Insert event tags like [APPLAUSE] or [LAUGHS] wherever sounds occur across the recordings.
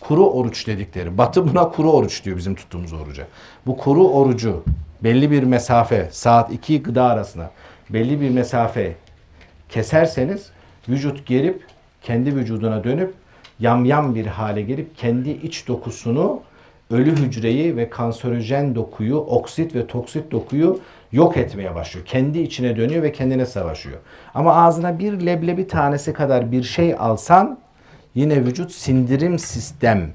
kuru oruç dedikleri. Batı buna kuru oruç diyor bizim tuttuğumuz oruca. Bu kuru orucu belli bir mesafe saat 2 gıda arasında belli bir mesafe keserseniz vücut gerip kendi vücuduna dönüp yamyam bir hale gelip kendi iç dokusunu ölü hücreyi ve kanserojen dokuyu, oksit ve toksit dokuyu yok etmeye başlıyor. Kendi içine dönüyor ve kendine savaşıyor. Ama ağzına bir leblebi tanesi kadar bir şey alsan yine vücut sindirim sistem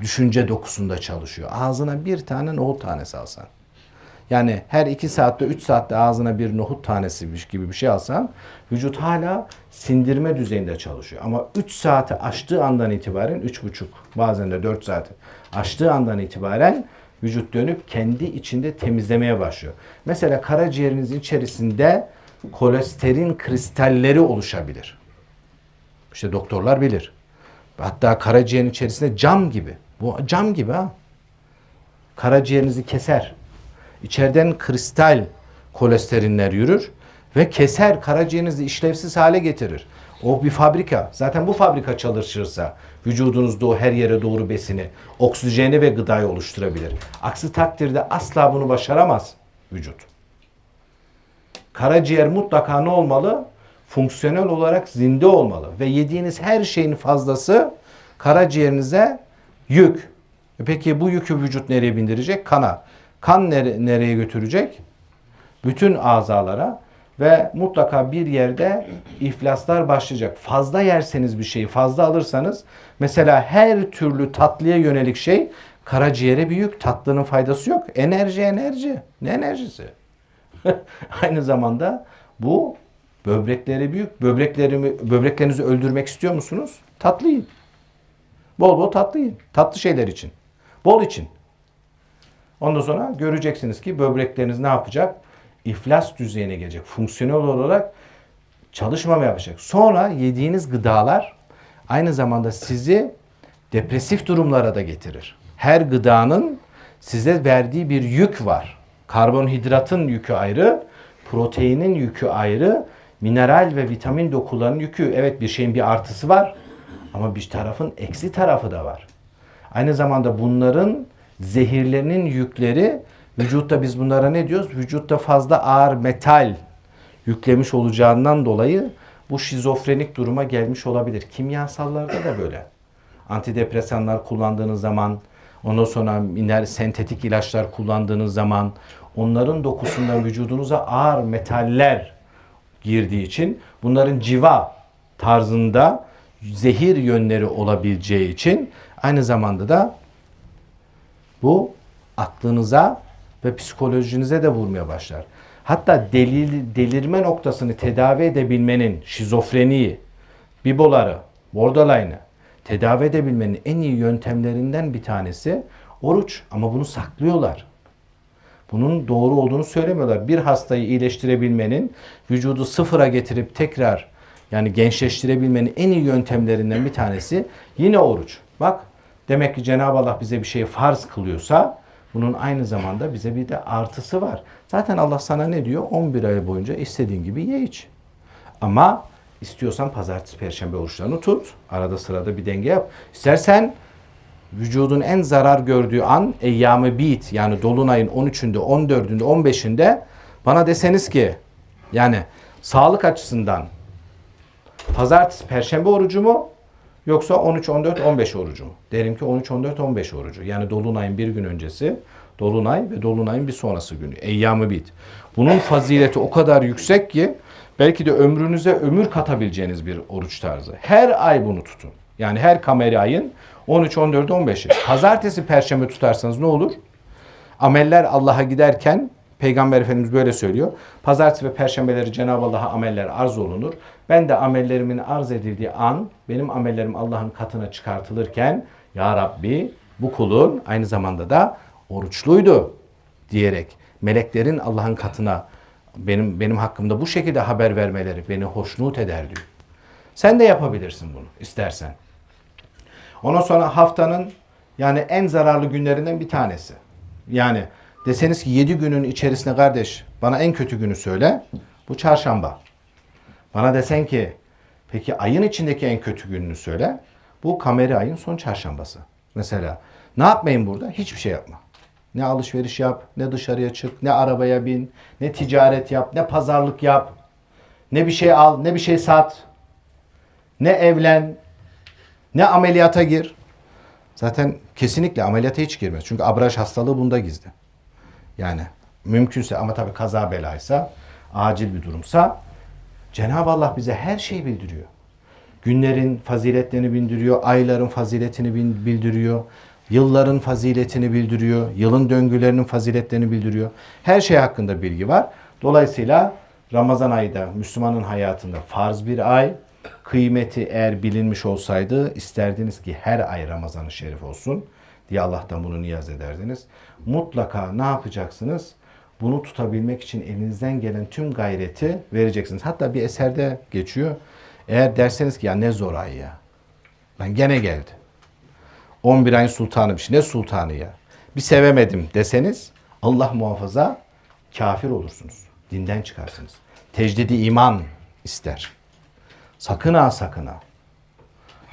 düşünce dokusunda çalışıyor. Ağzına bir tane nohut tanesi alsan. Yani her 2 saatte 3 saatte ağzına bir nohut tanesi gibi bir şey alsan vücut hala sindirme düzeyinde çalışıyor. Ama 3 saati aştığı andan itibaren 3,5 bazen de 4 saati aştığı andan itibaren vücut dönüp kendi içinde temizlemeye başlıyor. Mesela karaciğerinizin içerisinde kolesterin kristalleri oluşabilir. İşte doktorlar bilir. Hatta karaciğerin içerisinde cam gibi. Bu cam gibi ha. Karaciğerinizi keser. İçeriden kristal kolesterinler yürür ve keser karaciğerinizi işlevsiz hale getirir. O bir fabrika. Zaten bu fabrika çalışırsa vücudunuzda o her yere doğru besini, oksijeni ve gıdayı oluşturabilir. Aksi takdirde asla bunu başaramaz vücut. Karaciğer mutlaka ne olmalı? Fonksiyonel olarak zinde olmalı ve yediğiniz her şeyin fazlası karaciğerinize yük. E Peki bu yükü vücut nereye bindirecek? Kana. Kan nere- nereye götürecek? Bütün azalara ve mutlaka bir yerde iflaslar başlayacak. Fazla yerseniz bir şeyi, fazla alırsanız mesela her türlü tatlıya yönelik şey karaciğere bir yük. Tatlının faydası yok. Enerji enerji. Ne enerjisi? [LAUGHS] Aynı zamanda bu böbreklere büyük. Böbreklerimi, böbreklerinizi öldürmek istiyor musunuz? Tatlı yiyin. Bol bol tatlı yiyin. Tatlı şeyler için. Bol için. Ondan sonra göreceksiniz ki böbrekleriniz ne yapacak? İflas düzeyine gelecek. Fonksiyonel olarak çalışmamaya başlayacak. Sonra yediğiniz gıdalar aynı zamanda sizi depresif durumlara da getirir. Her gıdanın size verdiği bir yük var. Karbonhidratın yükü ayrı, proteinin yükü ayrı, mineral ve vitamin dokularının yükü. Evet bir şeyin bir artısı var ama bir tarafın eksi tarafı da var. Aynı zamanda bunların zehirlerinin yükleri vücutta biz bunlara ne diyoruz? Vücutta fazla ağır metal yüklemiş olacağından dolayı bu şizofrenik duruma gelmiş olabilir. Kimyasallarda da böyle. Antidepresanlar kullandığınız zaman, ondan sonra miner sentetik ilaçlar kullandığınız zaman onların dokusundan vücudunuza ağır metaller girdiği için bunların civa tarzında zehir yönleri olabileceği için aynı zamanda da bu aklınıza ve psikolojinize de vurmaya başlar. Hatta delir, delirme noktasını tedavi edebilmenin şizofreniyi, bipoları, borderline'ı tedavi edebilmenin en iyi yöntemlerinden bir tanesi oruç. Ama bunu saklıyorlar. Bunun doğru olduğunu söylemiyorlar. Bir hastayı iyileştirebilmenin, vücudu sıfıra getirip tekrar yani gençleştirebilmenin en iyi yöntemlerinden bir tanesi yine oruç. Bak demek ki Cenab-ı Allah bize bir şeyi farz kılıyorsa bunun aynı zamanda bize bir de artısı var. Zaten Allah sana ne diyor? 11 ay boyunca istediğin gibi ye iç. Ama istiyorsan pazartesi, perşembe oruçlarını tut. Arada sırada bir denge yap. İstersen vücudun en zarar gördüğü an eyyamı bit yani dolunayın 13'ünde, 14'ünde, 15'inde bana deseniz ki yani sağlık açısından pazartesi, perşembe orucu mu yoksa 13, 14, 15 orucu mu? Derim ki 13, 14, 15 orucu. Yani dolunayın bir gün öncesi, dolunay ve dolunayın bir sonrası günü. Eyyamı bit. Bunun fazileti o kadar yüksek ki belki de ömrünüze ömür katabileceğiniz bir oruç tarzı. Her ay bunu tutun. Yani her kameri ayın 13, 14, 15'i. Pazartesi, perşembe tutarsanız ne olur? Ameller Allah'a giderken Peygamber Efendimiz böyle söylüyor. Pazartesi ve perşembeleri Cenab-ı Allah'a ameller arz olunur. Ben de amellerimin arz edildiği an benim amellerim Allah'ın katına çıkartılırken Ya Rabbi bu kulun aynı zamanda da oruçluydu diyerek meleklerin Allah'ın katına benim benim hakkımda bu şekilde haber vermeleri beni hoşnut eder diyor. Sen de yapabilirsin bunu istersen. Ondan sonra haftanın yani en zararlı günlerinden bir tanesi. Yani deseniz ki 7 günün içerisinde kardeş bana en kötü günü söyle. Bu çarşamba. Bana desen ki peki ayın içindeki en kötü gününü söyle. Bu kameri ayın son çarşambası. Mesela ne yapmayın burada? Hiçbir şey yapma. Ne alışveriş yap, ne dışarıya çık, ne arabaya bin, ne ticaret yap, ne pazarlık yap, ne bir şey al, ne bir şey sat, ne evlen, ne ameliyata gir. Zaten kesinlikle ameliyata hiç girmez. Çünkü abraj hastalığı bunda gizli. Yani mümkünse ama tabii kaza belaysa, acil bir durumsa Cenab-ı Allah bize her şeyi bildiriyor. Günlerin faziletlerini bildiriyor, ayların faziletini bildiriyor, yılların faziletini bildiriyor, yılın döngülerinin faziletlerini bildiriyor. Her şey hakkında bilgi var. Dolayısıyla Ramazan ayı da Müslümanın hayatında farz bir ay. Kıymeti eğer bilinmiş olsaydı isterdiniz ki her ay Ramazan-ı Şerif olsun diye Allah'tan bunu niyaz ederdiniz. Mutlaka ne yapacaksınız? Bunu tutabilmek için elinizden gelen tüm gayreti vereceksiniz. Hatta bir eserde geçiyor. Eğer derseniz ki ya ne zor ay ya. Ben gene geldi. 11 ayın sultanı bir şey. Ne sultanı ya? Bir sevemedim deseniz Allah muhafaza kafir olursunuz. Dinden çıkarsınız. Tecdidi iman ister. Sakın ha sakın ha.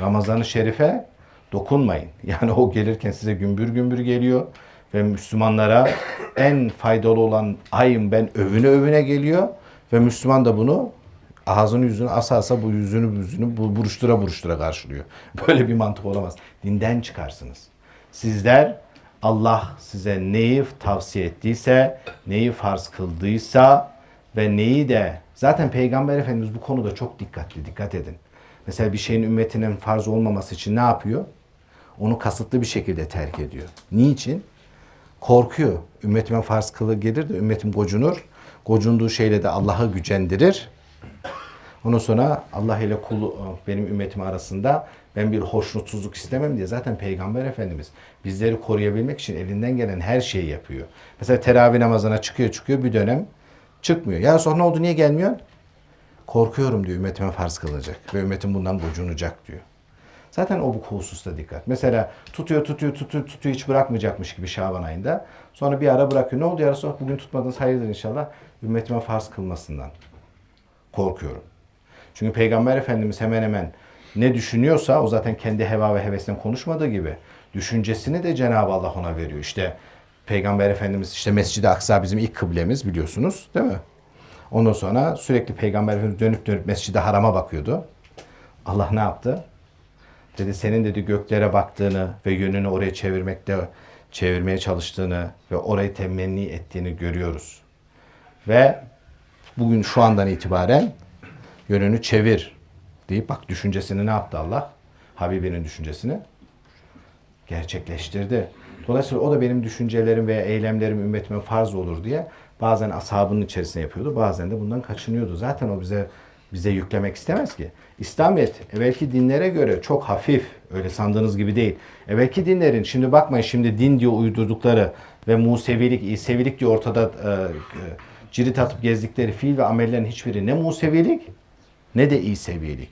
Ramazan-ı Şerif'e dokunmayın. [LAUGHS] Yani o gelirken size gümbür gümbür geliyor ve Müslümanlara en faydalı olan ayım ben övüne övüne geliyor ve Müslüman da bunu ağzını yüzünü asa asa bu yüzünü yüzünü bu- buruştura buruştura karşılıyor. [LAUGHS] Böyle bir mantık olamaz. Dinden çıkarsınız. Sizler Allah size neyi tavsiye ettiyse, neyi farz kıldıysa ve neyi de zaten Peygamber Efendimiz bu konuda çok dikkatli, dikkat edin. Mesela bir şeyin ümmetinin farz olmaması için ne yapıyor? Onu kasıtlı bir şekilde terk ediyor. Niçin? Korkuyor. Ümmetime farz kılı gelir de ümmetim gocunur. Gocunduğu şeyle de Allah'ı gücendirir. Ondan sonra Allah ile kul benim ümmetim arasında ben bir hoşnutsuzluk istemem diye zaten Peygamber Efendimiz bizleri koruyabilmek için elinden gelen her şeyi yapıyor. Mesela teravih namazına çıkıyor çıkıyor bir dönem çıkmıyor. Ya sonra ne oldu niye gelmiyor? Korkuyorum diyor ümmetime farz kılacak ve ümmetim bundan gocunacak diyor. Zaten o bu hususta dikkat. Mesela tutuyor tutuyor tutuyor tutuyor hiç bırakmayacakmış gibi Şaban ayında. Sonra bir ara bırakıyor. Ne oldu ya Resulallah bugün tutmadınız hayırdır inşallah. Ümmetime farz kılmasından korkuyorum. Çünkü Peygamber Efendimiz hemen hemen ne düşünüyorsa o zaten kendi heva ve hevesinden konuşmadığı gibi düşüncesini de Cenab-ı Allah ona veriyor. İşte Peygamber Efendimiz işte Mescid-i Aksa bizim ilk kıblemiz biliyorsunuz değil mi? Ondan sonra sürekli Peygamber Efendimiz dönüp dönüp Mescid-i Haram'a bakıyordu. Allah ne yaptı? Dedi senin dedi göklere baktığını ve yönünü oraya çevirmekte çevirmeye çalıştığını ve orayı temenni ettiğini görüyoruz. Ve bugün şu andan itibaren yönünü çevir deyip bak düşüncesini ne yaptı Allah? Habibinin düşüncesini gerçekleştirdi. Dolayısıyla o da benim düşüncelerim veya eylemlerim ümmetime farz olur diye bazen ashabının içerisine yapıyordu. Bazen de bundan kaçınıyordu. Zaten o bize bize yüklemek istemez ki. İslamiyet evvelki dinlere göre çok hafif. Öyle sandığınız gibi değil. Evvelki dinlerin şimdi bakmayın şimdi din diye uydurdukları ve Musevilik, İsevilik diye ortada e, e, cirit atıp gezdikleri fiil ve amellerin hiçbiri ne Musevilik ne de İsevilik.